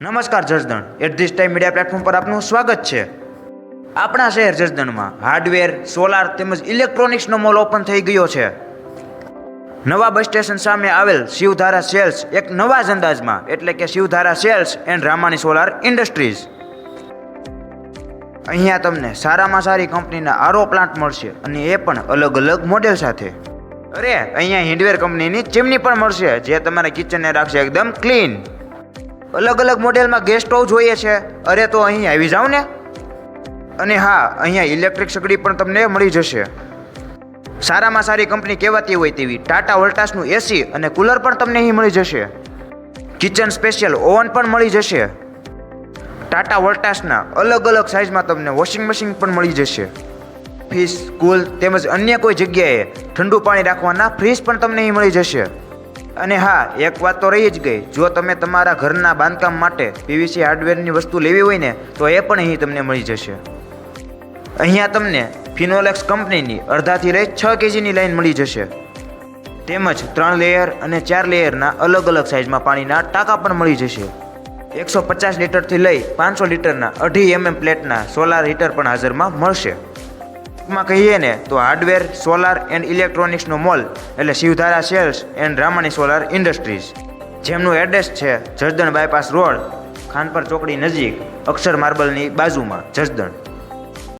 નમસ્કાર Jasdan. At this time media platform પર આપનું સ્વાગત છે. આપણા શહેર જસદણમાં હાર્ડવેર સોલાર તેમજ ઇલેક્ટ્રોનિક્સનો મોલ ઓપન થઈ ગયો છે. નવા બસ સ્ટેશન સામે આવેલ શિવધારા સેલ્સ એક નવા જ અંદાજમાં, એટલે કે Shivdhara sales and Ramani solar industries અહીંયા તમને સારામાં સારી કંપનીના આરો પ્લાન્ટ મળશે અને એ પણ અલગ અલગ મોડેલ સાથે. અરે, અહીંયા હિન્ડવેર કંપનીની ચીમની પણ મળશે, જે તમારા કિચનને રાખશે એકદમ ક્લીન અલગ અલગ મોડેલમાં ગેસ સ્ટોવ જોઈએ છે. અરે તો અહીં આવી જાઓ ને? અને હા, અહીંયા ઇલેક્ટ્રિક સગડી પણ તમને મળી જશે. સારામાં સારી કંપની કહેવાતી હોય તેવી ટાટા વોલ્ટાસનું એસી અને કુલર પણ તમને અહીં મળી જશે. કિચન સ્પેશિયલ ઓવન પણ મળી જશે. ટાટા વોલ્ટાસના અલગ અલગ સાઇઝમાં તમને વોશિંગ મશીન પણ મળી જશે. ફ્રીજ કુલ તેમજ અન્ય કોઈ જગ્યાએ ઠંડુ પાણી રાખવાના ફ્રીજ પણ તમને અહીં મળી જશે. અને હા, એક વાત તો રહી જ ગઈ. જો તમે તમારા ઘરના બાંધકામ માટે પીવીસી હાર્ડવેરની વસ્તુ લેવી હોય ને, તો એ પણ અહીં તમને મળી જશે. અહીંયા તમને ફિનોલેક્સ કંપનીની અડધાથી લઈ છ કેજીની લાઇન મળી જશે. તેમજ ત્રણ લેયર અને ચાર લેયરના અલગ અલગ સાઇઝમાં પાણીના ટાંકા પણ મળી જશે. એકસો પચાસ લીટરથી લઈ પાંચસો લીટરના અઢી એમએમ પ્લેટના સોલાર હીટર પણ હાજરમાં મળશે. ટૂંકમાં કહીએ ને, તો હાર્ડવેર સોલાર એન્ડ ઇલેક્ટ્રોનિક્સનો મોલ, એટલે Shivdhara sales and Ramani solar industries જેમનું એડ્રેસ છે જસદણ બાયપાસ રોડ, ખાનપર ચોકડી નજીક, અક્ષર માર્બલની બાજુમાં જસદણ